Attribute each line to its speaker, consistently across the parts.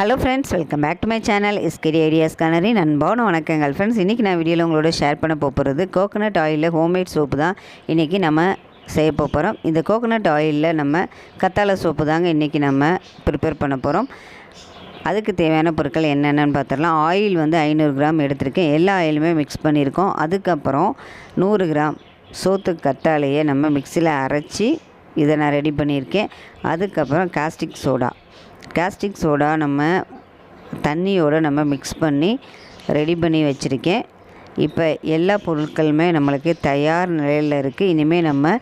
Speaker 1: Hello friends welcome back to my channel இஸ்கிரி ideas கனரி நண்பான வணக்கங்கள். ஃப்ரெண்ட்ஸ் இன்றைக்கி நான் வீடியோவில் உங்களோட ஷேர் பண்ண போகிறது கோகோனட் ஆயிலில் ஹோம்மேட் சோப்பு தான். இன்றைக்கி நம்ம செய்ய போகிறோம் இந்த கோகோனட் ஆயிலில் நம்ம கத்தாழை சோப்பு தாங்க இன்றைக்கி நம்ம ப்ரிப்பேர் பண்ண போகிறோம் அதுக்கு தேவையான பொருட்கள் என்னென்னு பார்த்துடலாம் ஆயில் வந்து ஐநூறு கிராம் எடுத்திருக்கேன். எல்லா ஆயிலுமே மிக்ஸ் பண்ணியிருக்கோம். அதுக்கப்புறம் நூறு கிராம் சோத்து கத்தாழையை நம்ம மிக்சியில் அரைச்சி இதை நான் ரெடி பண்ணியிருக்கேன். அதுக்கப்புறம் காஸ்டிக் சோடா காஸ்டிக் சோடா நம்ம தண்ணியோடு நம்ம மிக்ஸ் பண்ணி ரெடி பண்ணி வச்சுருக்கேன். இப்போ எல்லா பொருட்களுமே நம்மளுக்கு தயார் நிலையில் இருக்குது இனிமேல் நம்ம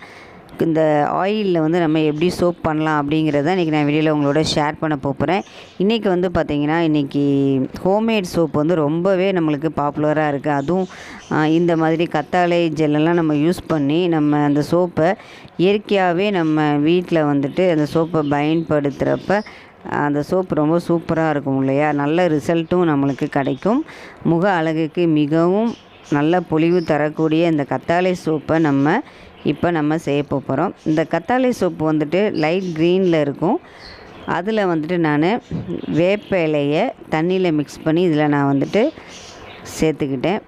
Speaker 1: இந்த ஆயிலில் வந்து நம்ம எப்படி சோப் பண்ணலாம் அப்படிங்கிறத இன்றைக்கி நான் வீடியோவில் உங்களோட ஷேர் பண்ண போகிறேன் இன்றைக்கி வந்து பார்த்திங்கன்னா இன்றைக்கி ஹோம்மேட் சோப் வந்து ரொம்பவே நம்மளுக்கு பாப்புலராக இருக்குது அதுவும் இந்த மாதிரி கத்தாழை ஜெல்லெல்லாம் நம்ம யூஸ் பண்ணி நம்ம அந்த சோப்பை இயற்கையாகவே நம்ம வீட்டில் வந்துட்டு அந்த சோப்பை பயன்படுத்துகிறப்ப அந்த சோப்பு ரொம்ப சூப்பராக இருக்கும் இல்லையா? நல்ல ரிசல்ட்டும் நம்மளுக்கு கிடைக்கும். முக அழகுக்கு மிகவும் நல்ல பொலிவு தரக்கூடிய இந்த கத்தாழை சோப்பை நம்ம இப்போ நம்ம செய்ய போகிறோம் இந்த கத்தாழை சோப்பு வந்துட்டு லைட் க்ரீனில் இருக்கும். அதில் வந்துட்டு நான் வேப்ப இலையை தண்ணியில் மிக்ஸ் பண்ணி இதில் நான் வந்துட்டு சேர்த்துக்கிட்டேன்.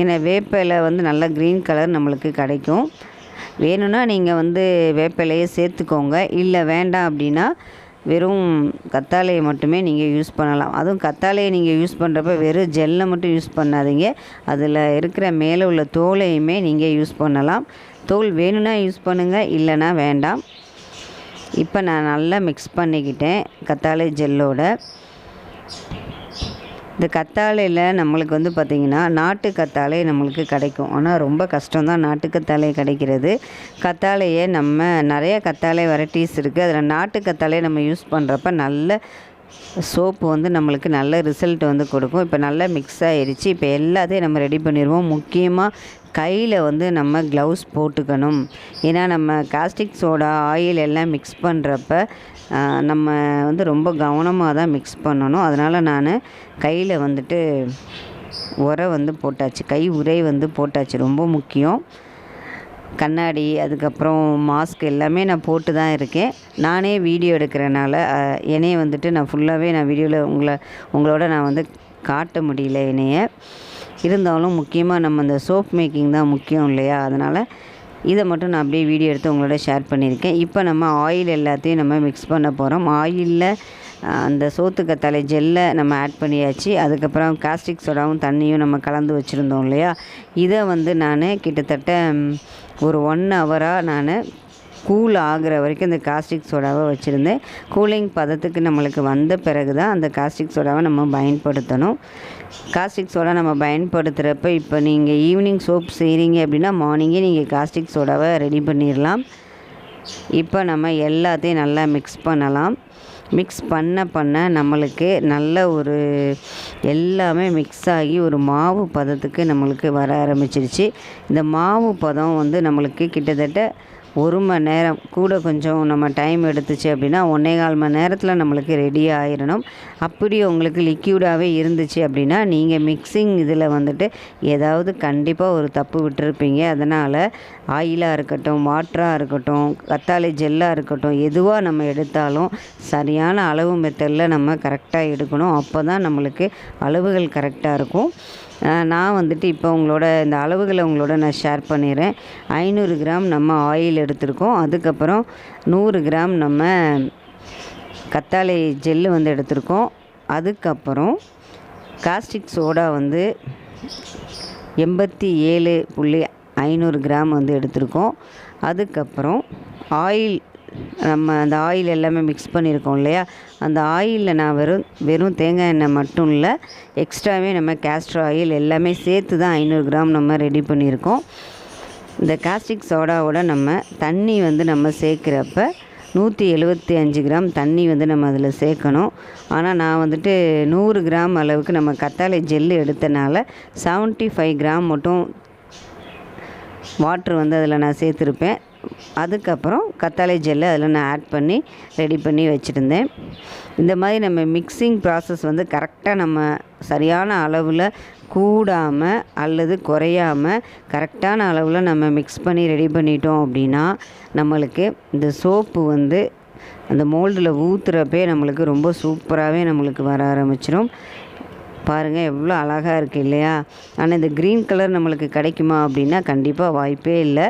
Speaker 1: ஏன்னா வேப்ப இலை வந்து நல்லா க்ரீன் கலர் நம்மளுக்கு கிடைக்கும். வேணும்னா நீங்கள் வந்து வேப்ப இலையை சேர்த்துக்கோங்க. இல்லை வேண்டாம் அப்படின்னா வெறும் கத்தாழையை மட்டுமே நீங்கள் யூஸ் பண்ணலாம். அதுவும் கத்தாழையை நீங்கள் யூஸ் பண்ணுறப்ப வெறும் ஜெல்லை மட்டும் யூஸ் பண்ணாதீங்க. அதில் இருக்கிற மேலே உள்ள தோலையுமே நீங்கள் யூஸ் பண்ணலாம். தோல் வேணும்னா யூஸ் பண்ணுங்கள் இல்லைன்னா வேண்டாம். இப்போ நான் நல்லா மிக்ஸ் பண்ணிக்கிட்டேன் கத்தாழை ஜெல்லோட. இந்த கத்தாழையில் நம்மளுக்கு வந்து பார்த்திங்கன்னா நாட்டு கத்தாழை நம்மளுக்கு கிடைக்கும். ஆனால் ரொம்ப கஷ்டம்தான் நாட்டு கத்தாழை கிடைக்கிறது. கத்தாழையே நம்ம நிறைய கத்தாழை வெரைட்டிஸ் இருக்குது அதில் நாட்டு கத்தாழையை நம்ம யூஸ் பண்ணுறப்ப நல்ல சோப்பு வந்து நம்மளுக்கு நல்ல ரிசல்ட் வந்து கொடுக்கும். இப்போ நல்லா மிக்ஸ் ஆகிருச்சு இப்போ எல்லாத்தையும் நம்ம ரெடி பண்ணிடுவோம் முக்கியமாக கையில் வந்து நம்ம க்ளவுஸ் போட்டுக்கணும். ஏன்னா நம்ம காஸ்டிக் சோடா ஆயில் எல்லாம் மிக்ஸ் பண்ணுறப்ப நம்ம வந்து ரொம்ப கவனமாக தான் மிக்ஸ் பண்ணணும். அதனால் நான் கையில் வந்துட்டு உரை வந்து போட்டாச்சு. கை உரை வந்து போட்டாச்சு. ரொம்ப முக்கியம். கண்ணாடி அதுக்கப்புறம் மாஸ்க் எல்லாமே நான் போட்டு தான் இருக்கேன். நானே வீடியோ எடுக்கிறனால அஹ், என்னைய வந்துட்டு நான் ஃபுல்லாகவே நான் வீடியோவில் உங்களை உங்களோட நான் வந்து காட்ட முடியல என்னைய. இருந்தாலும் முக்கியமாக நம்ம இந்த சோப் மேக்கிங் தான் முக்கியம் இல்லையா? அதனால் இதை மட்டும் நான் அப்படியே வீடியோ எடுத்து உங்களோட ஷேர் பண்ணியிருக்கேன். இப்போ நம்ம ஆயில் எல்லாத்தையும் நம்ம மிக்ஸ் பண்ண போகிறோம் ஆயிலில் அந்த சோத்துக்கத்தாழை ஜெல்லை நம்ம ஆட் பண்ணியாச்சு. அதுக்கப்புறம் காஸ்டிக் சோடாவும் தண்ணியும் நம்ம கலந்து வச்சுருந்தோம் இல்லையா? இதை வந்து நான் கிட்டத்தட்ட ஒரு ஒன் ஹவராக நான் கூல் ஆகிற வரைக்கும் இந்த காஸ்டிக் சோடாவை வச்சுருந்தேன். கூலிங் பதத்துக்கு நம்மளுக்கு வந்த பிறகு தான் அந்த காஸ்டிக் சோடாவை நம்ம பயன்படுத்தணும். காஸ்டிக் சோடா நம்ம பயன்படுத்துகிறப்ப இப்போ நீங்கள் ஈவினிங் சோப் செய்கிறீங்க அப்படின்னா மார்னிங்கே நீங்கள் காஸ்டிக் சோடாவை ரெடி பண்ணிடலாம் இப்போ நம்ம எல்லாத்தையும் நல்லா மிக்ஸ் பண்ணலாம். மிக்ஸ் பண்ண பண்ண நம்மளுக்கு நல்ல ஒரு எல்லாமே மிக்ஸ் ஆகி ஒரு மாவு பதத்துக்கு நம்மளுக்கு வர ஆரம்பிச்சிருச்சு. இந்த மாவு பதம் வந்து நம்மளுக்கு கிட்டத்தட்ட ஒரு மணி நேரம் கூட கொஞ்சம் நம்ம டைம் எடுத்துச்சு அப்படின்னா ஒன்றே கால் மணி நேரத்தில் நம்மளுக்கு ரெடி ஆயிடணும் அப்படி உங்களுக்கு லிக்யூடாகவே இருந்துச்சு அப்படின்னா நீங்கள் மிக்சிங் இதில் வந்துட்டு ஏதாவது கண்டிப்பாக ஒரு தப்பு விட்டுருப்பீங்க. அதனால் ஆயிலாக இருக்கட்டும் வாட்டராக இருக்கட்டும் கத்தாழை ஜெல்லாக இருக்கட்டும் எதுவாக நம்ம எடுத்தாலும் சரியான அளவு மெத்தடில் நம்ம கரெக்டாக எடுக்கணும். அப்போ தான் நம்மளுக்கு அளவுகள் கரெக்டாக இருக்கும். நான் வந்துட்டு இப்போ உங்களோட இந்த அளவுகளை உங்களோட நான் ஷேர் பண்ணிடுறேன். ஐநூறு கிராம் நம்ம ஆயில் எடுத்திருக்கோம். அதுக்கப்புறம் நூறு கிராம் நம்ம கத்தாழை ஜெல்லு வந்து எடுத்திருக்கோம். அதுக்கப்புறம் காஸ்டிக் சோடா வந்து எண்பத்தி ஏழு புள்ளி ஐநூறு கிராம் வந்து எடுத்திருக்கோம். அதுக்கப்புறம் ஆயில் நம்ம அந்த ஆயில் எல்லாமே மிக்ஸ் பண்ணியிருக்கோம் இல்லையா? அந்த ஆயிலில் நான் வெறும் வெறும் தேங்காய் எண்ணெய் மட்டும் இல்லை எக்ஸ்ட்ராவே நம்ம கேஸ்டர் ஆயில் எல்லாமே சேர்த்து தான் ஐநூறு கிராம் நம்ம ரெடி பண்ணியிருக்கோம். இந்த காஸ்டிக் சோடாவோட நம்ம தண்ணி வந்து நம்ம சேர்க்குறப்ப நூற்றி எழுபத்தி அஞ்சு கிராம் தண்ணி வந்து நம்ம அதில் சேர்க்கணும். ஆனால் நான் வந்துட்டு நூறு கிராம் அளவுக்கு நம்ம கத்தாழை ஜெல்லு எடுத்தனால 75 ஃபைவ் கிராம் மட்டும் வாட்ரு வந்து அதில் நான் சேர்த்துருப்பேன். அதுக்கப்புறம் கத்தாழை ஜெல்லை அதில் நான் ஆட் பண்ணி ரெடி பண்ணி வச்சுருந்தேன். இந்த மாதிரி நம்ம மிக்சிங் ப்ராசஸ் வந்து கரெக்டாக நம்ம சரியான அளவில் கூடாமல் அல்லது குறையாமல் கரெக்டான அளவில் நம்ம மிக்ஸ் பண்ணி ரெடி பண்ணிட்டோம் அப்படின்னா நம்மளுக்கு இந்த சோப்பு வந்து அந்த மோல்டில் ஊற்றுறப்பே நம்மளுக்கு ரொம்ப சூப்பராகவே நம்மளுக்கு வர ஆரம்பிச்சிடும் பாருங்கள் எவ்வளோ அழகாக இருக்குது இல்லையா? ஆனால் இந்த க்ரீன் கலர் நம்மளுக்கு கிடைக்குமா அப்படின்னா கண்டிப்பாக வாய்ப்பே இல்லை.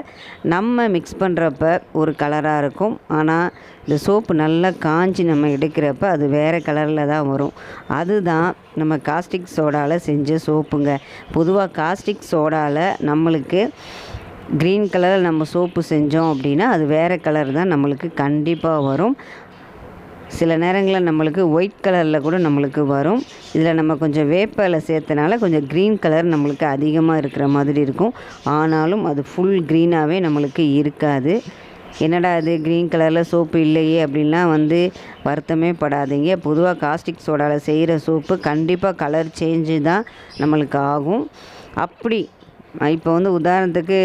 Speaker 1: நம்ம மிக்ஸ் பண்ணுறப்ப ஒரு கலராக இருக்கும். ஆனால் இந்த சோப்பு நல்லா காஞ்சி நம்ம எடுக்கிறப்ப அது வேறு கலரில் தான் வரும். அதுதான் நம்ம காஸ்டிக் சோடாவில் செஞ்ச சோப்புங்க பொதுவாக காஸ்டிக் சோடாவில் நம்மளுக்கு க்ரீன் கலரில் நம்ம சோப்பு செஞ்சோம் அப்படின்னா அது வேறு கலர் தான் நம்மளுக்கு கண்டிப்பாக வரும். சில நேரங்களில் நம்மளுக்கு ஒயிட் கலரில் கூட நம்மளுக்கு வரும். இதில் நம்ம கொஞ்சம் வேப்பிலை சேர்த்தனால கொஞ்சம் க்ரீன் கலர் நம்மளுக்கு அதிகமாக இருக்கிற மாதிரி இருக்கும். ஆனாலும் அது ஃபுல் க்ரீனாகவே நம்மளுக்கு இருக்காது. என்னடா அது க்ரீன் கலரில் சோப்பு இல்லையே அப்படின்லாம் வந்து வருத்தமே படாதீங்க. பொதுவாக காஸ்டிக் சோடாவில் செய்கிற சோப்பு கண்டிப்பாக கலர் சேஞ்சு தான் நம்மளுக்கு ஆகும். அப்படி இப்போ வந்து உதாரணத்துக்கு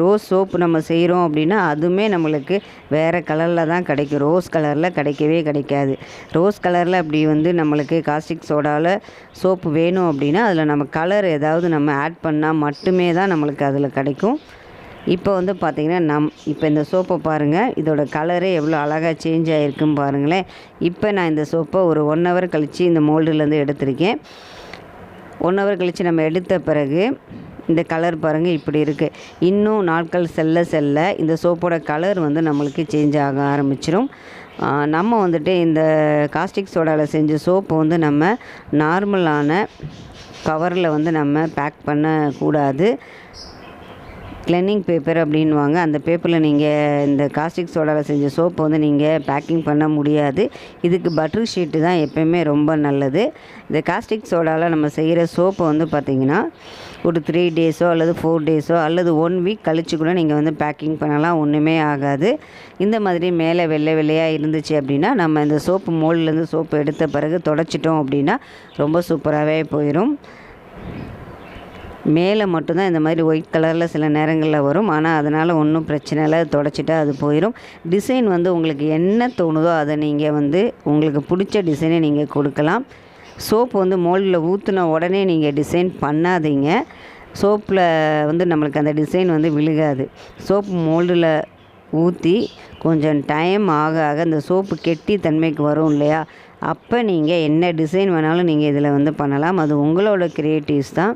Speaker 1: ரோஸ் சோப்பு நம்ம செய்கிறோம் அப்படின்னா அதுவுமே நம்மளுக்கு வேறு கலரில் தான் கிடைக்கும். ரோஸ் கலரில் கிடைக்கவே கிடைக்காது. ரோஸ் கலரில் அப்படி வந்து நம்மளுக்கு காஸ்டிக் சோடாவில் சோப்பு வேணும் அப்படின்னா அதில் நம்ம கலர் ஏதாவது நம்ம ஆட் பண்ணால் மட்டுமே தான் நம்மளுக்கு அதில் கிடைக்கும். இப்போ வந்து பார்த்திங்கன்னா நம் இப்போ இந்த சோப்பை பாருங்கள் இதோட கலரே எவ்வளோ அழகாக சேஞ்ச் ஆகிருக்குன்னு பாருங்களேன். இப்போ நான் இந்த சோப்பை ஒரு ஒன் ஹவர் கழித்து இந்த மோல்டுலேருந்து எடுத்திருக்கேன். ஒன் ஹவர் கழித்து நம்ம எடுத்த பிறகு இந்த கலர் பாருங்கள் இப்படி இருக்குது இன்னும் நாட்கள் செல்ல செல்ல இந்த சோப்போட கலர் வந்து நம்மளுக்கு சேஞ்ச் ஆக ஆரம்பிச்சிடும் நம்ம வந்துட்டு இந்த காஸ்டிக் சோடாவில் செஞ்ச சோப்பு வந்து நம்ம நார்மலான கவரில் வந்து நம்ம பேக் பண்ணக்கூடாது. கிளென்னிங் பேப்பர் அப்படின்வாங்க அந்த பேப்பரில் நீங்கள் இந்த காஸ்டிக் சோடாவில் செஞ்ச சோப்பை வந்து நீங்கள் பேக்கிங் பண்ண முடியாது. இதுக்கு பட்டர் ஷீட்டு தான் எப்போயுமே ரொம்ப நல்லது. இந்த காஸ்டிக் சோடாவில் நம்ம செய்கிற சோப்பை வந்து பார்த்திங்கன்னா ஒரு த்ரீ டேஸோ அல்லது ஃபோர் டேஸோ அல்லது ஒன் வீக் கழித்து கூட நீங்கள் வந்து பேக்கிங் பண்ணலாம். ஒன்றுமே ஆகாது. இந்த மாதிரி மேலே வெள்ளை வெள்ளையாக இருந்துச்சு அப்படின்னா நம்ம இந்த சோப்பு மோல்லேருந்து சோப்பு எடுத்த பிறகு தொடச்சிட்டோம் அப்படின்னா ரொம்ப சூப்பராகவே போயிடும் மேலே மட்டும்தான் இந்த மாதிரி ஒயிட் கலரில் சில நேரங்களில் வரும். ஆனால் அதனால் ஒன்றும் பிரச்சனை இல்லை. தொடச்சிட்டா அது போயிடும் டிசைன் வந்து உங்களுக்கு என்ன தோணுதோ அதை நீங்கள் வந்து உங்களுக்கு பிடிச்ச டிசைனை நீங்கள் கொடுக்கலாம். சோப்பு வந்து மோல்டில் ஊற்றின உடனே நீங்கள் டிசைன் பண்ணாதீங்க. சோப்பில் வந்து நம்மளுக்கு அந்த டிசைன் வந்து விழுகாது. சோப்பு மோல்டில் ஊற்றி கொஞ்சம் டைம் ஆக ஆக அந்த சோப்பு கெட்டி தன்மைக்கு வரும் இல்லையா? அப்போ நீங்கள் என்ன டிசைன் வேணாலும் நீங்கள் இதில் வந்து பண்ணலாம். அது உங்களோட க்ரியேட்டிவ்ஸ் தான்.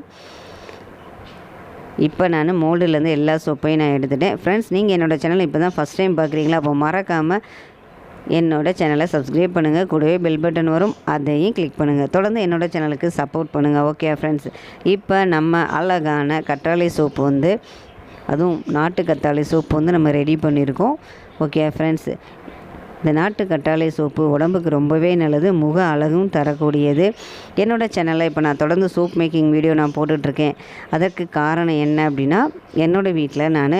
Speaker 1: இப்போ நான் மோல்டுலேருந்து எல்லா சோப்பையும் நான் எடுத்துட்டேன். ஃப்ரெண்ட்ஸ் நீங்கள் என்னோடய சேனல் இப்போ தான் ஃபஸ்ட் டைம் பார்க்குறீங்களா? அப்போ மறக்காமல் என்னோடய சேனலை சப்ஸ்கிரைப் பண்ணுங்கள் கூடவே பெல் பட்டன் வரும். அதையும் கிளிக் பண்ணுங்கள் தொடர்ந்து என்னோடய சேனலுக்கு சப்போர்ட் பண்ணுங்கள் ஓகே ஃப்ரெண்ட்ஸ் இப்போ நம்ம அழகான கற்றாழை சோப்பு வந்து அதுவும் நாட்டு கத்தாழை சோப்பு வந்து நம்ம ரெடி பண்ணியிருக்கோம். ஓகே ஃப்ரெண்ட்ஸ் இந்த நாட்டு கற்றாழை சோப்பு உடம்புக்கு ரொம்பவே நல்லது. முக அழகும் தரக்கூடியது. என்னோடய சேனலில் இப்போ நான் தொடர்ந்து சோப் மேக்கிங் வீடியோ நான் போட்டுட்ருக்கேன். அதற்கு காரணம் என்ன அப்படின்னா என்னோடய வீட்டில் நான்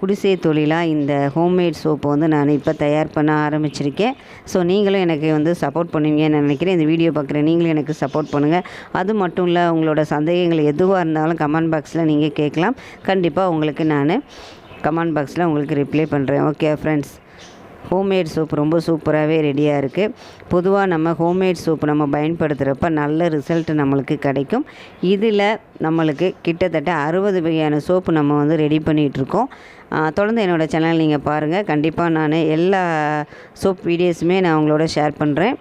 Speaker 1: குடிசை தொழிலாக இந்த ஹோம்மேட் சோப்பு வந்து நான் இப்போ தயார் பண்ண ஆரம்பிச்சிருக்கேன். ஸோ நீங்களும் எனக்கு வந்து சப்போர்ட் பண்ணுவீங்கன்னு நினைக்கிறேன். இந்த வீடியோ பார்க்குற நீங்களும் எனக்கு சப்போர்ட் பண்ணுங்கள் அது மட்டும் இல்லை உங்களோட சந்தேகங்கள் எதுவாக இருந்தாலும் கமெண்ட் பாக்ஸில் நீங்கள் கேட்கலாம். கண்டிப்பாக உங்களுக்கு நான் கமெண்ட் பாக்ஸில் உங்களுக்கு ரிப்ளை பண்ணுறேன் ஓகே ஃப்ரெண்ட்ஸ் ஹோம்மேட் சோப் ரொம்ப சூப்பராகவே ரெடியாக இருக்குது பொதுவாக நம்ம ஹோம்மேட் சூப் நம்ம பயன்படுத்துகிறப்ப நல்ல ரிசல்ட் நம்மளுக்கு கிடைக்கும். இதில் நம்மளுக்கு கிட்டத்தட்ட அறுபது வகையான சோப்பு நம்ம வந்து ரெடி பண்ணிகிட்ருக்கோம் தொடர்ந்து என்னோடய சேனல் நீங்கள் பாருங்கள் கண்டிப்பாக நான் எல்லா சோப் வீடியோஸுமே நான் உங்களோட ஷேர் பண்ணுறேன்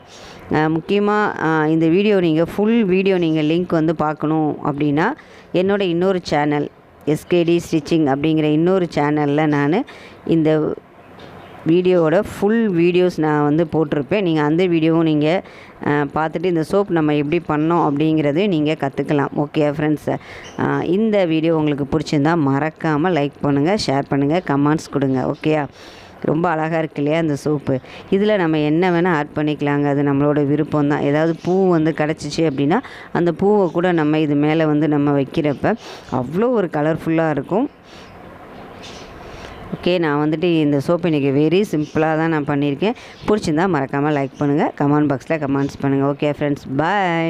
Speaker 1: முக்கியமாக இந்த வீடியோ நீங்கள் ஃபுல் வீடியோ நீங்கள் லிங்க் வந்து பார்க்கணும் அப்படின்னா என்னோடய இன்னொரு சேனல் எஸ்கேடி ஸ்டிச்சிங் அப்படிங்கிற இன்னொரு சேனலில் நான் இந்த வீடியோவோட ஃபுல் வீடியோஸ் நான் வந்து போட்டிருப்பேன். நீங்கள் அந்த வீடியோவும் நீங்கள் பார்த்துட்டு இந்த சோப் நம்ம எப்படி பண்ணோம் அப்படிங்கிறதையும் நீங்கள் கற்றுக்கலாம் ஓகே ஃப்ரெண்ட்ஸ் இந்த வீடியோ உங்களுக்கு பிடிச்சிருந்தா மறக்காமல் லைக் பண்ணுங்கள் ஷேர் பண்ணுங்கள் கமெண்ட்ஸ் கொடுங்க. ஓகேயா ரொம்ப அழகாக இருக்கு இல்லையா அந்த சோப்பு இதில் நம்ம என்ன வேணால் ஆட் பண்ணிக்கலாங்க. அது நம்மளோட விருப்பம் தான். ஏதாவது பூ வந்து கிடச்சிச்சு அப்படின்னா அந்த பூவை கூட நம்ம இது மேலே வந்து நம்ம வைக்கிறப்ப அவ்வளோ ஒரு கலர்ஃபுல்லாக இருக்கும். ஓகே நான் வந்துட்டு இந்த சோப்பு இன்றைக்கி வெரி சிம்பிளாக தான் நான் பண்ணியிருக்கேன். பிடிச்சிருந்தா மறக்காமல் லைக் பண்ணுங்கள் கமெண்ட் பாக்ஸில் கமெண்ட்ஸ் பண்ணுங்கள் ஓகே ஃப்ரெண்ட்ஸ் பாய்